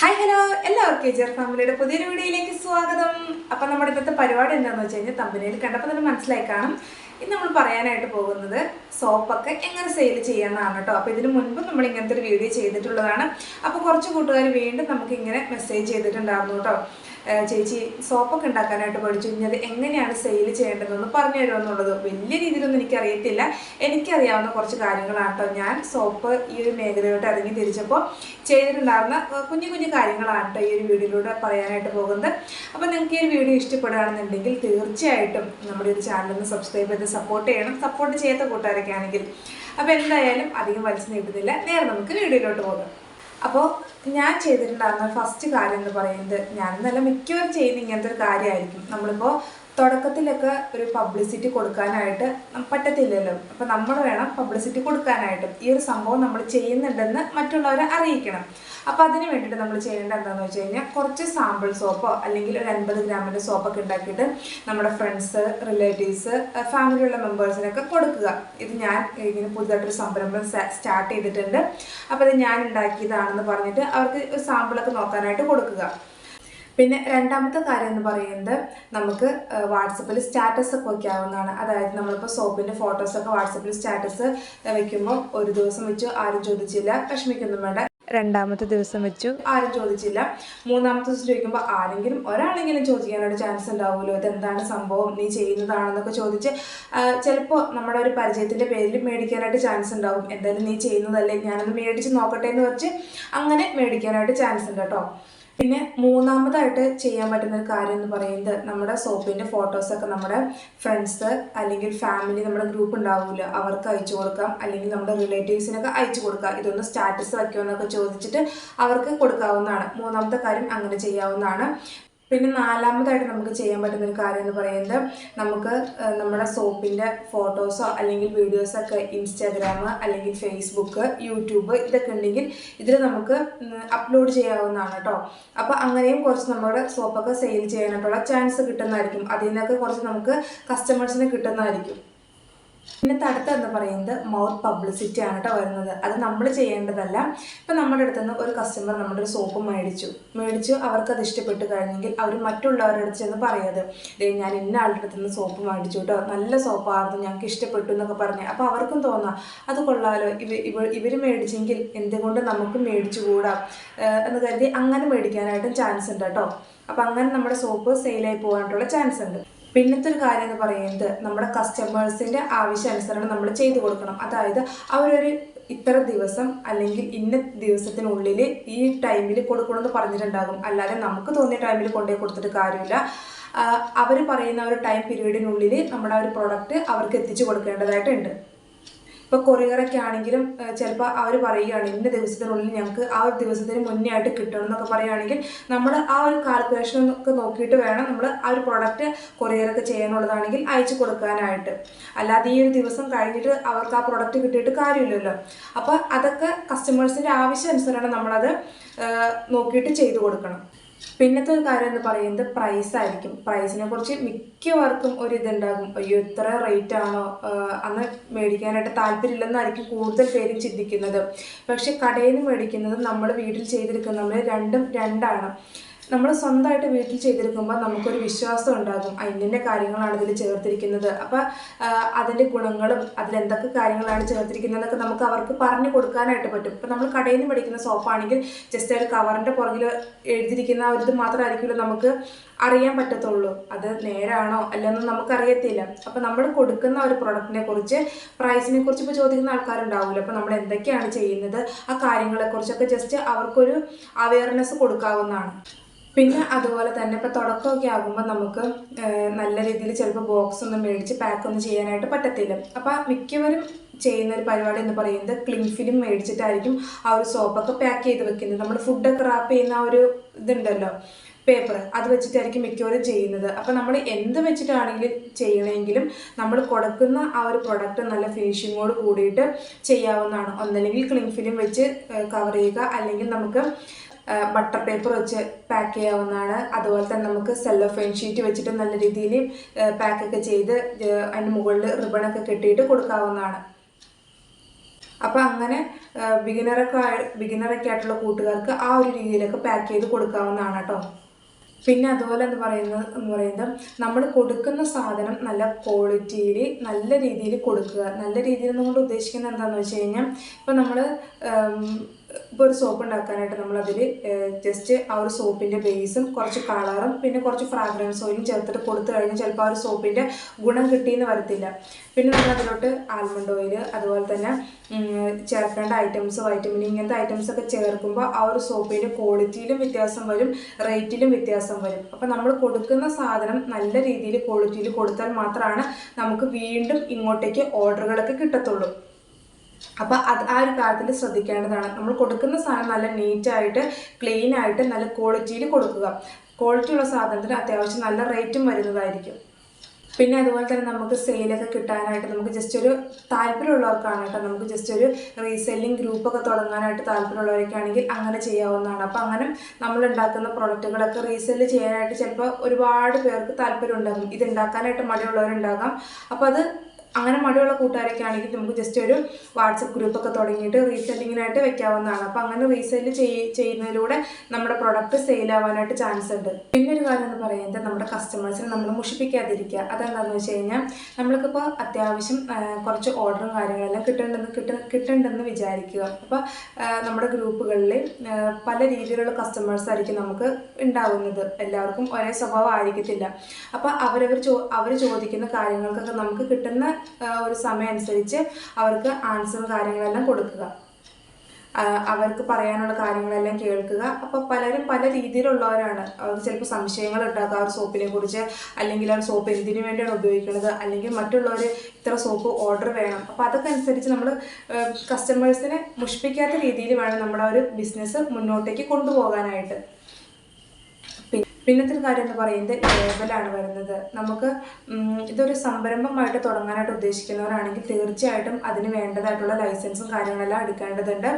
Hi hello എല്ലാവർക്കും ജിയർ ഫാമിലിയുടെ പുതിയൊരു വീഡിയോയിലേക്ക് സ്വാഗതം. അപ്പം നമ്മുടെ ഇന്നത്തെ പരിപാടി എന്താണെന്ന് വെച്ച് കഴിഞ്ഞാൽ തമ്പനിയിൽ കണ്ടപ്പോൾ തന്നെ മനസ്സിലായി കാണും. ഇന്ന് നമ്മൾ പറയാനായിട്ട് പോകുന്നത് സോപ്പൊക്കെ എങ്ങനെ സെയിൽ ചെയ്യാമെന്നാണ് കേട്ടോ അപ്പോൾ ഇതിന് മുൻപ് നമ്മൾ ഇങ്ങനത്തെ ഒരു വീഡിയോ ചെയ്തിട്ടുള്ളതാണ്. അപ്പോൾ കുറച്ച് കൂട്ടുകാർ വീണ്ടും നമുക്ക് ഇങ്ങനെ മെസ്സേജ് ചെയ്തിട്ടുണ്ടായിരുന്നു കേട്ടോ ചേച്ചി സോപ്പൊക്കെ ഉണ്ടാക്കാനായിട്ട് പഠിച്ചു. ഇനി അത് എങ്ങനെയാണ് സെയിൽ ചെയ്യേണ്ടതെന്ന് പറഞ്ഞു തരുമെന്നുള്ളത് വലിയ രീതിയിലൊന്നും എനിക്കറിയത്തില്ല. എനിക്കറിയാവുന്ന കുറച്ച് കാര്യങ്ങളാണ് കേട്ടോ ഞാൻ സോപ്പ് ഈ ഒരു മേഖലയോട്ട് ഇറങ്ങി തിരിച്ചപ്പോൾ ചെയ്തിട്ടുണ്ടായിരുന്ന ഏഹ് കുഞ്ഞു കുഞ്ഞു കാര്യങ്ങളാണ് കേട്ടോ ഈ ഒരു വീഡിയോയിലൂടെ പറയാനായിട്ട് പോകുന്നത്. അപ്പോൾ നിങ്ങൾക്ക് ഈ ഒരു വീഡിയോ ഇഷ്ടപ്പെടുകയാണെന്നുണ്ടെങ്കിൽ തീർച്ചയായിട്ടും നമ്മുടെ ഒരു ചാനൽ ഒന്ന് സബ്സ്ക്രൈബ് ചെയ്ത് സപ്പോർട്ട് ചെയ്യണം. സപ്പോർട്ട് ചെയ്യാത്ത കൂട്ടുകാരൊക്കെ ആണെങ്കിൽ. അപ്പോൾ എന്തായാലും അധികം വലിച്ചു നീട്ടുന്നില്ല. നേരെ നമുക്ക് വീഡിയോയിലോട്ട് പോകാം. അപ്പോൾ ഞാൻ ചെയ്തിട്ടുണ്ടായിരുന്ന ഫസ്റ്റ് കാര്യം എന്ന് പറയുന്നത് ഞാൻ നല്ല മിക്കവരും ചെയ്യുന്ന ഇങ്ങനത്തെ ഒരു കാര്യമായിരിക്കും. നമ്മളിപ്പോൾ തുടക്കത്തിലൊക്കെ ഒരു പബ്ലിസിറ്റി കൊടുക്കാനായിട്ട് പറ്റത്തില്ലല്ലോ. അപ്പോൾ നമ്മൾ വേണം പബ്ലിസിറ്റി കൊടുക്കാനായിട്ട്. ഈ ഒരു സംഭവം നമ്മൾ ചെയ്യുന്നുണ്ടെന്ന് മറ്റുള്ളവരെ അറിയിക്കണം. അപ്പോൾ അതിന് വേണ്ടിയിട്ട് നമ്മൾ ചെയ്യേണ്ട എന്താണെന്ന് വെച്ച് കഴിഞ്ഞാൽ കുറച്ച് സാമ്പിൾ സോപ്പോ അല്ലെങ്കിൽ ഒരു അൻപത് ഗ്രാമിന്റെ സോപ്പൊക്കെ ഉണ്ടാക്കിയിട്ട് നമ്മുടെ ഫ്രണ്ട്സ് റിലേറ്റീവ്സ് ഫാമിലിയുള്ള മെമ്പേഴ്സിനൊക്കെ കൊടുക്കുക. ഇത് ഞാൻ ഇങ്ങനെ പുതുതായിട്ടൊരു സംരംഭം സ്റ്റാർട്ട് ചെയ്തിട്ടുണ്ട്. അപ്പോൾ ഇത് ഞാൻ ഉണ്ടാക്കിയതാണെന്ന് പറഞ്ഞിട്ട് അവർക്ക് സാമ്പിളൊക്കെ നോക്കാനായിട്ട് കൊടുക്കുക. പിന്നെ രണ്ടാമത്തെ കാര്യം എന്ന് പറയുന്നത് നമുക്ക് വാട്സപ്പിൽ സ്റ്റാറ്റസ് ഒക്കെ വയ്ക്കാവുന്നതാണ് അതായത് നമ്മളിപ്പോൾ സോപ്പിന്റെ ഫോട്ടോസൊക്കെ വാട്സപ്പിൽ സ്റ്റാറ്റസ് വയ്ക്കുമ്പോൾ ഒരു ദിവസം വെച്ച് ആരും ചോദിച്ചില്ല വിഷമിക്കൊന്നും വേണ്ട. രണ്ടാമത്തെ ദിവസം വെച്ചു ആരും ചോദിച്ചില്ല. മൂന്നാമത്തെ ദിവസം ചോദിക്കുമ്പോൾ ആരെങ്കിലും ഒരാളെങ്കിലും ചോദിക്കാനൊരു ചാൻസ് ഉണ്ടാവുമല്ലോ. ഇതെന്താണ് സംഭവം? നീ ചെയ്യുന്നതാണെന്നൊക്കെ ചോദിച്ച് ചിലപ്പോൾ നമ്മുടെ ഒരു പരിചയത്തിന്റെ പേരിൽ മേടിക്കാനായിട്ട് ചാൻസ് ഉണ്ടാവും. എന്തായാലും നീ ചെയ്യുന്നതല്ലേ ഞാനൊന്ന് മേടിച്ച് നോക്കട്ടെ എന്ന് വെച്ച് അങ്ങനെ മേടിക്കാനായിട്ട് ചാൻസ് ഉണ്ട് കേട്ടോ. പിന്നെ മൂന്നാമതായിട്ട് ചെയ്യാൻ പറ്റുന്ന ഒരു കാര്യം എന്ന് പറയുന്നത് നമ്മുടെ സോപ്പിന്റെ ഫോട്ടോസൊക്കെ നമ്മുടെ ഫ്രണ്ട്സ് അല്ലെങ്കിൽ ഫാമിലി നമ്മുടെ ഗ്രൂപ്പ് ഉണ്ടാവില്ല അവർക്ക് അയച്ചു കൊടുക്കാം. അല്ലെങ്കിൽ നമ്മുടെ റിലേറ്റീവ്സിനൊക്കെ അയച്ചു കൊടുക്കാം. ഇതൊന്ന് സ്റ്റാറ്റസ് വയ്ക്കുമെന്നൊക്കെ ചോദിച്ചിട്ട് അവർക്ക് കൊടുക്കാവുന്നതാണ്. മൂന്നാമത്തെ കാര്യം അങ്ങനെ ചെയ്യാവുന്നതാണ്. പിന്നെ നാലാമതായിട്ട് നമുക്ക് ചെയ്യാൻ പറ്റുന്ന ഒരു കാര്യം എന്ന് പറയുന്നത് നമുക്ക് നമ്മുടെ സോപ്പിന്റെ ഫോട്ടോസോ അല്ലെങ്കിൽ വീഡിയോസൊക്കെ ഇൻസ്റ്റാഗ്രാം അല്ലെങ്കിൽ ഫേസ്ബുക്ക് യൂട്യൂബ് ഇതൊക്കെ ഉണ്ടെങ്കിൽ ഇതിൽ നമുക്ക് അപ്ലോഡ് ചെയ്യാവുന്നതാണ് കേട്ടോ. അപ്പോൾ അങ്ങനെയും കുറച്ച് നമ്മുടെ സോപ്പൊക്കെ സെയിൽ ചെയ്യാനായിട്ടുള്ള ചാൻസ് കിട്ടുന്നതായിരിക്കും. അതിൽ നിന്നൊക്കെ കുറച്ച് നമുക്ക് കസ്റ്റമേഴ്സിന് കിട്ടുന്നതായിരിക്കും. പിന്നെ അടുത്ത എന്ന് പറയുന്നത് മൗത്ത് പബ്ലിസിറ്റി ആണ് കേട്ടോ വരുന്നത്. അത് നമ്മൾ ചെയ്യേണ്ടതല്ല. ഇപ്പം നമ്മുടെ അടുത്ത് നിന്ന് ഒരു കസ്റ്റമർ നമ്മുടെ ഒരു സോപ്പ് മേടിച്ചു. മേടിച്ചു അവർക്ക് അത് ഇഷ്ടപ്പെട്ട് കഴിഞ്ഞെങ്കിൽ അവർ മറ്റുള്ളവരുടെ അടുത്ത് ചെന്ന് പറയാത് ദേ ഞാൻ ഇന്ന ആളുടെ അടുത്ത് നിന്ന് സോപ്പ് മേടിച്ചു കേട്ടോ നല്ല സോപ്പായിരുന്നു ഞങ്ങൾക്ക് ഇഷ്ടപ്പെട്ടു എന്നൊക്കെ പറഞ്ഞു. അപ്പോൾ അവർക്കും തോന്നാം അത് കൊള്ളാലോ. ഇവ ഇവ ഇവർ മേടിച്ചെങ്കിൽ എന്തുകൊണ്ട് നമുക്ക് മേടിച്ചുകൂടാ? എന്ന് കരുതി അങ്ങനെ മേടിക്കാനായിട്ടും ചാൻസ് ഉണ്ട് കേട്ടോ അപ്പം അങ്ങനെ നമ്മുടെ സോപ്പ് സെയിലായി പോകാനായിട്ടുള്ള ചാൻസ് ഉണ്ട്. പിന്നത്തെ ഒരു കാര്യം എന്ന് പറയുന്നത് നമ്മുടെ കസ്റ്റമേഴ്സിന്റെ ആവശ്യാനുസരണം നമ്മൾ ചെയ്തു കൊടുക്കണം. അതായത് അവരൊരു ഇത്ര ദിവസം അല്ലെങ്കിൽ ഇന്ന ദിവസത്തിനുള്ളിൽ ഈ ടൈമിൽ കൊടുക്കണമെന്ന് പറഞ്ഞിട്ടുണ്ടാകും. അല്ലാതെ നമുക്ക് തോന്നിയ ടൈമിൽ കൊണ്ടുപോയി കൊടുത്തിട്ട് കാര്യമില്ല. അവർ പറയുന്ന ഒരു ടൈം പീരീഡിനുള്ളിൽ നമ്മുടെ ഒരു പ്രോഡക്റ്റ് അവർക്ക് എത്തിച്ചു കൊടുക്കേണ്ടതായിട്ടുണ്ട്. ഇപ്പോൾ കൊറിയറൊക്കെ ആണെങ്കിലും ചിലപ്പോൾ അവർ പറയുകയാണ് ഇന്ന ദിവസത്തിനുള്ളിൽ ഞങ്ങൾക്ക് ആ ഒരു ദിവസത്തിന് മുന്നേ ആയിട്ട് കിട്ടണം എന്നൊക്കെ പറയുകയാണെങ്കിൽ നമ്മൾ ആ ഒരു കാൽക്കുലേഷൻ ഒക്കെ നോക്കിയിട്ട് വേണം നമ്മൾ ആ ഒരു പ്രൊഡക്റ്റ് കൊറിയറൊക്കെ ചെയ്യാനുള്ളതാണെങ്കിൽ അയച്ചു കൊടുക്കാനായിട്ട്. അല്ലാതെ ഈ ഒരു ദിവസം കഴിഞ്ഞിട്ട് അവർക്ക് ആ പ്രൊഡക്റ്റ് കിട്ടിയിട്ട് കാര്യമില്ലല്ലോ. അപ്പോൾ അതൊക്കെ കസ്റ്റമേഴ്സിന്റെ ആവശ്യാനുസരണം നമ്മളത് നോക്കിയിട്ട് ചെയ്തു കൊടുക്കണം. പിന്നത്തെ ഒരു കാര്യം എന്ന് പറയുന്നത് പ്രൈസ് ആയിരിക്കും. പ്രൈസിനെ കുറിച്ച് മിക്കവർക്കും ഒരു ഇതുണ്ടാകും. അയ്യോ ഇത്ര റേറ്റ് ആണോ? അന്ന് മേടിക്കാനായിട്ട് താല്പര്യമില്ലെന്നായിരിക്കും കൂടുതൽ പേരും ചിന്തിക്കുന്നത്. പക്ഷെ കടയിൽ നിന്ന് മേടിക്കുന്നത് നമ്മൾ വീട്ടിൽ ചെയ്തെടുക്കുന്നത് നമ്മൾ രണ്ടും രണ്ടാണ്. നമ്മൾ സ്വന്തമായിട്ട് വീട്ടിൽ ചെയ്തെടുക്കുമ്പോൾ നമുക്കൊരു വിശ്വാസം ഉണ്ടാകും. അതിന്റെ കാര്യങ്ങളാണ് ഇതിൽ ചേർത്തിരിക്കുന്നത്. അപ്പോൾ അതിന്റെ ഗുണങ്ങളും അതിലെന്തൊക്കെ കാര്യങ്ങളാണ് ചേർത്തിരിക്കുന്നതെന്നൊക്കെ നമുക്ക് അവർക്ക് പറഞ്ഞു കൊടുക്കാനായിട്ട് പറ്റും. ഇപ്പം നമ്മൾ കടയിൽ നിന്ന് മേടിക്കുന്ന സോപ്പാണെങ്കിൽ ജസ്റ്റ് ഒരു കവറിന്റെ പുറകിൽ എഴുതിയിരിക്കുന്ന ഒരു ഇത് മാത്രമായിരിക്കുമല്ലോ നമുക്ക് അറിയാൻ പറ്റത്തുള്ളൂ. അത് നേരാണോ അല്ലെന്ന് നമുക്കറിയത്തില്ല. അപ്പോൾ നമ്മൾ കൊടുക്കുന്ന ഒരു പ്രൊഡക്റ്റിനെ കുറിച്ച് പ്രൈസിനെ കുറിച്ച് ഇപ്പോൾ ചോദിക്കുന്ന ആൾക്കാരുണ്ടാവില്ല അപ്പോൾ നമ്മൾ എന്തൊക്കെയാണ് ചെയ്യുന്നത്? ആ കാര്യങ്ങളെക്കുറിച്ചൊക്കെ ജസ്റ്റ് അവർക്കൊരു അവയർനെസ് കൊടുക്കാവുന്നതാണ്. പിന്നെ അതുപോലെ തന്നെ ഇപ്പോൾ തുടക്കമൊക്കെ ആകുമ്പോൾ നമുക്ക് നല്ല രീതിയിൽ ചിലപ്പോൾ ബോക്സ് ഒന്നും മേടിച്ച് പാക്ക് ഒന്നും ചെയ്യാനായിട്ട് പറ്റത്തില്ല. അപ്പോൾ മിക്കവരും ചെയ്യുന്ന ഒരു പരിപാടി എന്ന് പറയുന്നത് ക്ലിങ് ഫിലിം മേടിച്ചിട്ടായിരിക്കും ആ ഒരു സോപ്പൊക്കെ പാക്ക് ചെയ്ത് വെക്കുന്നത്. നമ്മൾ ഫുഡൊക്കെ റാപ്പ് ചെയ്യുന്ന ആ ഒരു ഇതുണ്ടല്ലോ പേപ്പർ അത് വെച്ചിട്ടായിരിക്കും മിക്കവരും ചെയ്യുന്നത്. അപ്പോൾ നമ്മൾ എന്ത് വെച്ചിട്ടാണെങ്കിലും ചെയ്യണമെങ്കിലും നമ്മൾ കൊടുക്കുന്ന ആ ഒരു പ്രൊഡക്റ്റ് നല്ല ഫിനിഷിങ്ങോട് കൂടിയിട്ട് ചെയ്യാവുന്നതാണ്. ഒന്നല്ലെങ്കിൽ ക്ലിങ് ഫിലിം വെച്ച് കവർ ചെയ്യുക. അല്ലെങ്കിൽ നമുക്ക് ബട്ടർ പേപ്പർ വെച്ച് പാക്ക് ചെയ്യാവുന്നതാണ്. അതുപോലെ തന്നെ നമുക്ക് സെല്ലോ സെല്ലോഫൈൻ ഷീറ്റ് വെച്ചിട്ട് നല്ല രീതിയിൽ പാക്കൊക്കെ ചെയ്ത് അതിന് മുകളിൽ റിബണൊക്കെ കെട്ടിയിട്ട് കൊടുക്കാവുന്നതാണ്. അപ്പോൾ അങ്ങനെ ബിഗിനറൊക്കെ ബിഗിനറൊക്കെ ആയിട്ടുള്ള കൂട്ടുകാർക്ക് ആ ഒരു രീതിയിലൊക്കെ പാക്ക് ചെയ്ത് കൊടുക്കാവുന്നതാണ് കേട്ടോ പിന്നെ അതുപോലെ എന്ന് പറയുന്നത് എന്ന് പറയുന്നത് നമ്മൾ കൊടുക്കുന്ന സാധനം നല്ല ക്വാളിറ്റിയിൽ നല്ല രീതിയിൽ കൊടുക്കുക. നല്ല രീതിയിൽ നമ്മൾ ഉദ്ദേശിക്കുന്നത് എന്താണെന്ന് വെച്ച് കഴിഞ്ഞാൽ ഇപ്പോൾ നമ്മൾ ഇപ്പോൾ ഒരു സോപ്പ് ഉണ്ടാക്കാനായിട്ട് നമ്മളതിൽ ജസ്റ്റ് ആ ഒരു സോപ്പിന്റെ ബേസും കുറച്ച് കളറും പിന്നെ കുറച്ച് ഫ്രാഗ്രൻസ് ഓയിലും ചേർത്തിട്ട് കൊടുത്തു കഴിഞ്ഞാൽ ചിലപ്പോൾ ആ ഒരു സോപ്പിന്റെ ഗുണം കിട്ടിയെന്ന് വരത്തില്ല. പിന്നെ നമ്മൾ അതിലോട്ട് ആൽമണ്ട് ഓയിൽ അതുപോലെ തന്നെ ചേർക്കേണ്ട ഐറ്റംസ് വൈറ്റമിൻ ഇങ്ങനത്തെ ഐറ്റംസ് ഒക്കെ ചേർക്കുമ്പോൾ ആ ഒരു സോപ്പിന്റെ ക്വാളിറ്റിയിലും വ്യത്യാസം വരും റേറ്റിലും വ്യത്യാസം വരും. അപ്പോൾ നമ്മൾ കൊടുക്കുന്ന സാധനം നല്ല രീതിയിൽ ക്വാളിറ്റിയിൽ കൊടുത്താൽ മാത്രമാണ് നമുക്ക് വീണ്ടും ഇങ്ങോട്ടേക്ക് ഓർഡറുകളൊക്കെ കിട്ടത്തുള്ളൂ. അപ്പോൾ അത് ആ ഒരു കാര്യത്തിൽ ശ്രദ്ധിക്കേണ്ടതാണ്. നമ്മൾ കൊടുക്കുന്ന സാധനം നല്ല നീറ്റായിട്ട് ക്ലീൻ ആയിട്ട് നല്ല ക്വാളിറ്റിയിൽ കൊടുക്കുക. ക്വാളിറ്റി ഉള്ള സാധനത്തിന് അത്യാവശ്യം നല്ല റേറ്റും വരുന്നതായിരിക്കും. പിന്നെ അതുപോലെ തന്നെ നമുക്ക് സെയിലൊക്കെ കിട്ടാനായിട്ട് നമുക്ക് ജസ്റ്റ് ഒരു താല്പര്യമുള്ളവർക്കാണ് കേട്ടോ. നമുക്ക് ജസ്റ്റ് ഒരു റീസെല്ലിംഗ് ഗ്രൂപ്പൊക്കെ തുടങ്ങാനായിട്ട് താല്പര്യമുള്ളവരൊക്കെ ആണെങ്കിൽ അങ്ങനെ ചെയ്യാവുന്നതാണ്. അപ്പോൾ അങ്ങനെ നമ്മൾ ഉണ്ടാക്കുന്ന പ്രൊഡക്റ്റുകളൊക്കെ റീസെല്ല് ചെയ്യാനായിട്ട് ചിലപ്പോൾ ഒരുപാട് പേർക്ക് താല്പര്യം ഉണ്ടാകും ഇത് ഉണ്ടാക്കാനായിട്ട് മടിയുള്ളവരുണ്ടാകാം. അപ്പോൾ അത് അങ്ങനെ മടിയുള്ള കൂട്ടുകാരൊക്കെ ആണെങ്കിൽ നമുക്ക് ജസ്റ്റ് ഒരു വാട്സപ്പ് ഗ്രൂപ്പൊക്കെ തുടങ്ങിയിട്ട് റീസെല്ലിങ്ങിനായിട്ട് വെക്കാവുന്നതാണ്. അപ്പോൾ അങ്ങനെ റീസെല്ല് ചെയ് ചെയ്യുന്നതിലൂടെ നമ്മുടെ പ്രൊഡക്റ്റ് സെയിൽ ആവാനായിട്ട് ചാൻസ് ഉണ്ട്. പിന്നെ ഒരു കാര്യം എന്ന് പറയുന്നത് നമ്മുടെ കസ്റ്റമേഴ്സിനെ നമ്മൾ മുഷിപ്പിക്കാതിരിക്കുക. അതെന്താണെന്ന് വെച്ച് കഴിഞ്ഞാൽ നമ്മൾക്കിപ്പോൾ അത്യാവശ്യം കുറച്ച് ഓർഡറും കാര്യങ്ങളെല്ലാം കിട്ടേണ്ടെന്ന് കിട്ട കിട്ടേണ്ടെന്ന് വിചാരിക്കുക. അപ്പോൾ നമ്മുടെ ഗ്രൂപ്പുകളിൽ പല രീതിയിലുള്ള കസ്റ്റമേഴ്സ് ആയിരിക്കും നമുക്ക് ഉണ്ടാകുന്നത് എല്ലാവർക്കും ഒരേ സ്വഭാവം ആയിരിക്കത്തില്ല. അപ്പോൾ അവരവർ ചോ അവർ ചോദിക്കുന്ന കാര്യങ്ങൾക്കൊക്കെ നമുക്ക് കിട്ടുന്ന ഒരു സമയം അനുസരിച്ച് അവർക്ക് ആൻസറും കാര്യങ്ങളെല്ലാം കൊടുക്കുക. അവർക്ക് പറയാനുള്ള കാര്യങ്ങളെല്ലാം കേൾക്കുക. അപ്പോൾ പലരും പല രീതിയിലുള്ളവരാണ്. അവർക്ക് ചിലപ്പോൾ സംശയങ്ങൾ ഉണ്ടാക്കുക. ആ സോപ്പിനെ കുറിച്ച് അല്ലെങ്കിൽ ആ സോപ്പ് എന്തിനു വേണ്ടിയാണ് ഉപയോഗിക്കുന്നത്? അല്ലെങ്കിൽ മറ്റുള്ളവർ ഇത്ര സോപ്പ് ഓർഡർ വേണം. അപ്പോൾ അതൊക്കെ അനുസരിച്ച് നമ്മൾ കസ്റ്റമേഴ്സിനെ മുഷിപ്പിക്കാത്ത രീതിയിൽ വേണം നമ്മുടെ ഒരു ബിസിനസ് മുന്നോട്ടേക്ക് കൊണ്ടുപോകാനായിട്ട്. പിന്നത്തെ കാര്യം എന്ന് പറയുന്നത് ലേബലാണ് വരുന്നത്. നമുക്ക് ഇതൊരു സംരംഭമായിട്ട് തുടങ്ങാനായിട്ട് ഉദ്ദേശിക്കുന്നവരാണെങ്കിൽ തീർച്ചയായിട്ടും അതിന് വേണ്ടതായിട്ടുള്ള ലൈസൻസും കാര്യങ്ങളെല്ലാം എടുക്കേണ്ടതുണ്ട്.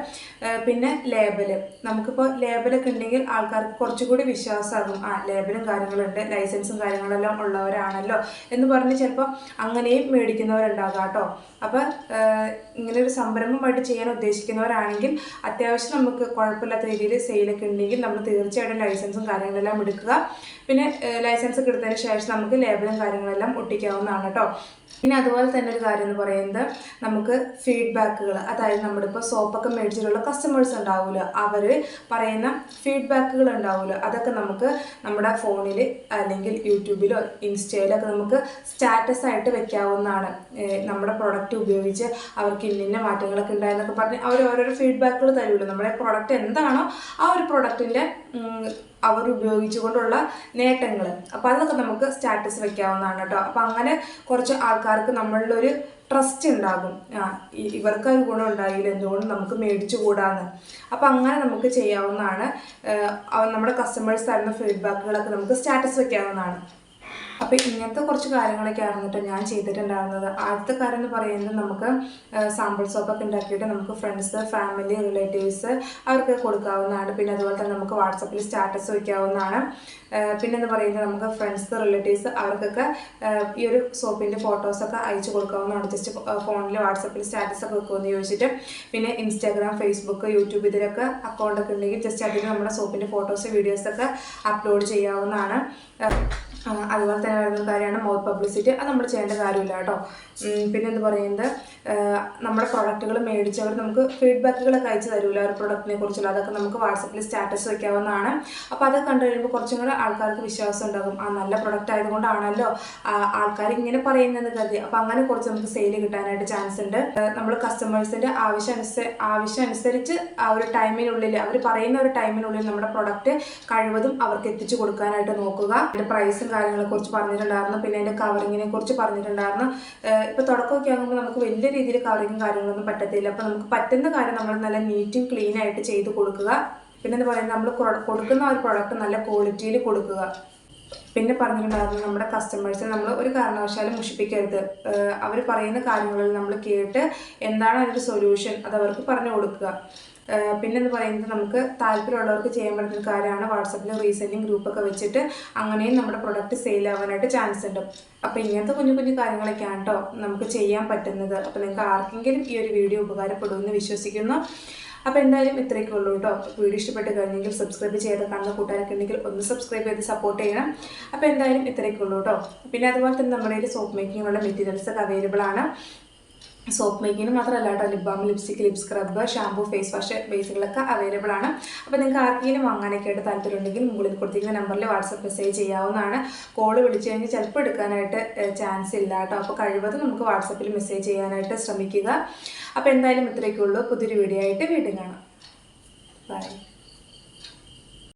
പിന്നെ ലേബൽ. നമുക്കിപ്പോൾ ലേബലൊക്കെ ഉണ്ടെങ്കിൽ ആൾക്കാർക്ക് കുറച്ചുകൂടി വിശ്വാസമാകും. ആ ലേബലും കാര്യങ്ങളുണ്ട് ലൈസൻസും കാര്യങ്ങളെല്ലാം ഉള്ളവരാണല്ലോ എന്ന് പറഞ്ഞ് ചിലപ്പോൾ അങ്ങനെയും മേടിക്കുന്നവരുണ്ടാകാം കേട്ടോ. അപ്പോൾ ഇങ്ങനെ ഒരു സംരംഭമായിട്ട് ചെയ്യാൻ ഉദ്ദേശിക്കുന്നവരാണെങ്കിൽ അത്യാവശ്യം നമുക്ക് കുഴപ്പമില്ലാത്ത രീതിയിൽ സെയിലൊക്കെ ഉണ്ടെങ്കിൽ നമ്മൾ തീർച്ചയായിട്ടും ലൈസൻസും കാര്യങ്ങളെല്ലാം എടുക്കുക. പിന്നെ ലൈസൻസ് എടുത്തതിന് ശേഷം നമുക്ക് ലേബലും കാര്യങ്ങളെല്ലാം ഒട്ടിക്കാവുന്നതാണ് കേട്ടോ പിന്നെ അതുപോലെ തന്നെ ഒരു കാര്യം എന്ന് പറയുന്നത് നമുക്ക് ഫീഡ്ബാക്കുകൾ അതായത് നമ്മുടെ ഇപ്പോൾ സോപ്പൊക്കെ മേടിച്ചിട്ടുള്ള കസ്റ്റമേഴ്സ് ഉണ്ടാവില്ല അവർ പറയുന്ന ഫീഡ്ബാക്കുകൾ ഉണ്ടാവില്ല അതൊക്കെ നമുക്ക് നമ്മുടെ ഫോണിൽ അല്ലെങ്കിൽ യൂട്യൂബിലോ ഇൻസ്റ്റയിലോ ഒക്കെ നമുക്ക് സ്റ്റാറ്റസ് ആയിട്ട് വെക്കാവുന്നതാണ്. നമ്മുടെ പ്രൊഡക്റ്റ് ഉപയോഗിച്ച് അവർക്ക് ഇന്ന മാറ്റങ്ങളൊക്കെ ഉണ്ടായെന്നൊക്കെ പറഞ്ഞ് അവർ ഓരോരോ ഫീഡ്ബാക്കുകൾ തരുമല്ലോ നമ്മുടെ പ്രൊഡക്റ്റ് എന്താണോ ആ ഒരു പ്രൊഡക്റ്റിന്റെ അവർ ഉപയോഗിച്ചുകൊണ്ടുള്ള നേട്ടങ്ങൾ. അപ്പോൾ അതൊക്കെ നമുക്ക് സ്റ്റാറ്റസ് വെക്കാവുന്നതാണ് കേട്ടോ. അപ്പോൾ അങ്ങനെ കുറച്ച് ആൾക്കാർക്ക് നമ്മളിലൊരു ട്രസ്റ്റ് ഉണ്ടാകും. ഇവർക്ക് ഒരു ഗുണം ഉണ്ടായില്ല എന്തുകൊണ്ട് നമുക്ക് മേടിച്ചു കൂടാന്ന്. അപ്പോൾ അങ്ങനെ നമുക്ക് ചെയ്യാവുന്നതാണ്. നമ്മുടെ കസ്റ്റമേഴ്സ് തരുന്ന ഫീഡ്ബാക്കുകളൊക്കെ നമുക്ക് സ്റ്റാറ്റസ് വെക്കാവുന്നതാണ്. അപ്പോൾ ഇങ്ങനത്തെ കുറച്ച് കാര്യങ്ങളൊക്കെയാണ് കേട്ടോ ഞാൻ ചെയ്തിട്ടുണ്ടായിരുന്നത്. ആദ്യത്തെ കാര്യം എന്ന് പറയുന്നത് നമുക്ക് സാമ്പിൾ സോപ്പൊക്കെ ഉണ്ടാക്കിയിട്ട് നമുക്ക് ഫ്രണ്ട്സ് ഫാമിലി റിലേറ്റീവ്സ് അവർക്ക് കൊടുക്കാവുന്നതാണ്. പിന്നെ അതുപോലെ തന്നെ നമുക്ക് വാട്സപ്പിൽ സ്റ്റാറ്റസ് വയ്ക്കാവുന്നതാണ് പിന്നെ എന്ന് പറയുന്നത് നമുക്ക് ഫ്രണ്ട്സ് റിലേറ്റീവ്സ് അവർക്കൊക്കെ ഈ ഒരു സോപ്പിന്റെ ഫോട്ടോസൊക്കെ അയച്ചു കൊടുക്കാവുന്നതാണ്. ജസ്റ്റ് ഫോണിൽ വാട്സപ്പിൽ സ്റ്റാറ്റസ് ഒക്കെ വെക്കുമെന്ന് ചോദിച്ചിട്ട്. പിന്നെ ഇൻസ്റ്റാഗ്രാം ഫേസ്ബുക്ക് യൂട്യൂബ് ഇതിലൊക്കെ അക്കൗണ്ടൊക്കെ ഉണ്ടെങ്കിൽ ജസ്റ്റ് അതിൽ നമ്മുടെ സോപ്പിന്റെ ഫോട്ടോസ് വീഡിയോസൊക്കെ അപ്ലോഡ് ചെയ്യാവുന്നതാണ്. അതുപോലെ തന്നെ വരുന്ന കാര്യമാണ് മൗത്ത് പബ്ലിസിറ്റി അത് നമ്മൾ ചെയ്യേണ്ട കാര്യമില്ല കേട്ടോ. പിന്നെ എന്ത് പറയുന്നത്? നമ്മുടെ പ്രൊഡക്റ്റുകൾ മേടിച്ചവർ നമുക്ക് ഫീഡ്ബാക്കുകളൊക്കെ അയച്ചു തരുമല്ലോ ആ ഒരു പ്രൊഡക്റ്റിനെ കുറിച്ചുള്ള അതൊക്കെ നമുക്ക് വാട്സപ്പിൽ സ്റ്റാറ്റസ് വയ്ക്കാവുന്നതാണ് അപ്പോൾ അതൊക്കെ കണ്ടു കഴിയുമ്പോൾ കുറച്ചും കൂടെ ആൾക്കാർക്ക് വിശ്വാസം ഉണ്ടാകും. ആ നല്ല പ്രൊഡക്റ്റ് ആയതുകൊണ്ടാണല്ലോ ആൾക്കാർ ഇങ്ങനെ പറയുന്നതെന്ന് കരുതി. അപ്പോൾ അങ്ങനെ കുറച്ച് നമുക്ക് സെയിൽ കിട്ടാനായിട്ട് ചാൻസ് ഉണ്ട്. നമ്മൾ കസ്റ്റമേഴ്സിന്റെ ആവശ്യം അനുസരിച്ച് ആവശ്യം അനുസരിച്ച് ആ ഒരു ടൈമിനുള്ളിൽ അവർ പറയുന്ന ഒരു ടൈമിനുള്ളിൽ നമ്മുടെ പ്രൊഡക്റ്റ് കഴിവതും അവർക്ക് എത്തിച്ചു കൊടുക്കാനായിട്ട് നോക്കുക. അതിന്റെ പ്രൈസും കാര്യങ്ങളെ കുറിച്ച് പറഞ്ഞിട്ടുണ്ടായിരുന്നു. പിന്നെ അതിന്റെ കവറിങ്ങിനെ കുറിച്ച് പറഞ്ഞിട്ടുണ്ടായിരുന്നു. ഇപ്പോൾ തുടക്കമൊക്കെ ആകുമ്പോൾ നമുക്ക് വലിയ രീതിയിൽ കവറിങ്ങും കാര്യങ്ങളൊന്നും പറ്റത്തില്ല. അപ്പോൾ നമുക്ക് പറ്റുന്ന കാര്യം നമ്മൾ നല്ല നീറ്റും ക്ലീൻ ആയിട്ട് ചെയ്ത് കൊടുക്കുക. പിന്നെ എന്ന് പറയുന്നത് നമ്മൾ കൊടുക്കുന്ന ഒരു പ്രൊഡക്റ്റ് നല്ല ക്വാളിറ്റിയിൽ കൊടുക്കുക. പിന്നെ പറഞ്ഞിട്ടുണ്ടായിരുന്നു നമ്മുടെ കസ്റ്റമേഴ്സിനെ നമ്മൾ ഒരു കാരണവശാലും മുഷിപ്പിക്കരുത്. അവർ പറയുന്ന കാര്യങ്ങളിൽ നമ്മൾ കേട്ട് എന്താണ് അതിന്റെ സൊല്യൂഷൻ അത് അവർക്ക് പറഞ്ഞു കൊടുക്കുക. പിന്നെ എന്ന് പറയുന്നത് നമുക്ക് താല്പര്യമുള്ളവർക്ക് ചെയ്യാൻ പറ്റുന്ന കാര്യമാണ് വാട്സപ്പിൽ റീസെല്ലിംഗ് ഗ്രൂപ്പൊക്കെ വെച്ചിട്ട് അങ്ങനെയും നമ്മുടെ പ്രൊഡക്റ്റ് സെയിൽ ആവാനായിട്ട് ചാൻസ് ഉണ്ട്. അപ്പോൾ ഇങ്ങനത്തെ കുഞ്ഞു കുഞ്ഞു കാര്യങ്ങളൊക്കെയാണ് കേട്ടോ നമുക്ക് ചെയ്യാൻ പറ്റുന്നത്. അപ്പോൾ നിങ്ങൾക്ക് ആർക്കെങ്കിലും ഈ ഒരു വീഡിയോ ഉപകാരപ്പെടുമെന്ന് വിശ്വസിക്കുന്നു. അപ്പോൾ എന്തായാലും ഇത്രയൊക്കെ ഉള്ളൂ കേട്ടോ വീഡിയോ ഇഷ്ടപ്പെട്ട് കഴിഞ്ഞെങ്കിൽ സബ്സ്ക്രൈബ് ചെയ്ത് കാണുന്ന കൂട്ടുകാരൊക്കെ ഉണ്ടെങ്കിൽ ഒന്ന് സബ്സ്ക്രൈബ് ചെയ്ത് സപ്പോർട്ട് ചെയ്യണം. അപ്പോൾ എന്തായാലും ഇത്രയൊക്കെ ഉള്ളൂ കേട്ടോ പിന്നെ അതുപോലെ തന്നെ നമ്മുടെ കയ്യിൽ സോപ്പ് മേക്കിങ്ങിനുള്ള മെറ്റീരിയൽസ് ഒക്കെ അവൈലബിൾ ആണ്. സോപ്പ് മേക്കിങ്ങിന് മാത്രമല്ല കേട്ടോ. Lip balm lipstick lip scrub shampoo face wash ബേസുകളൊക്കെ available ആണ്. അപ്പോൾ നിങ്ങൾക്ക് ആർക്കെങ്കിലും വാങ്ങാനൊക്കെ ആയിട്ട് താല്പര്യമുണ്ടെങ്കിൽ മുകളിൽ കൊടുത്തിരിക്കുന്ന നമ്പറിൽ വാട്സപ്പ് മെസ്സേജ് ചെയ്യാവുന്നതാണ്. കോൾ വിളിച്ചു കഴിഞ്ഞാൽ ചിലപ്പോൾ എടുക്കാനായിട്ട് ചാൻസ് ഇല്ല കേട്ടോ. അപ്പോൾ കഴിവതും നമുക്ക് വാട്സപ്പിൽ മെസ്സേജ് ചെയ്യാനായിട്ട് ശ്രമിക്കുക. അപ്പോൾ എന്തായാലും ഇത്രയൊക്കെ ഉള്ളൂ. പുതിയൊരു വീഡിയോ ആയിട്ട് വീണ്ടും കാണാം. ബൈ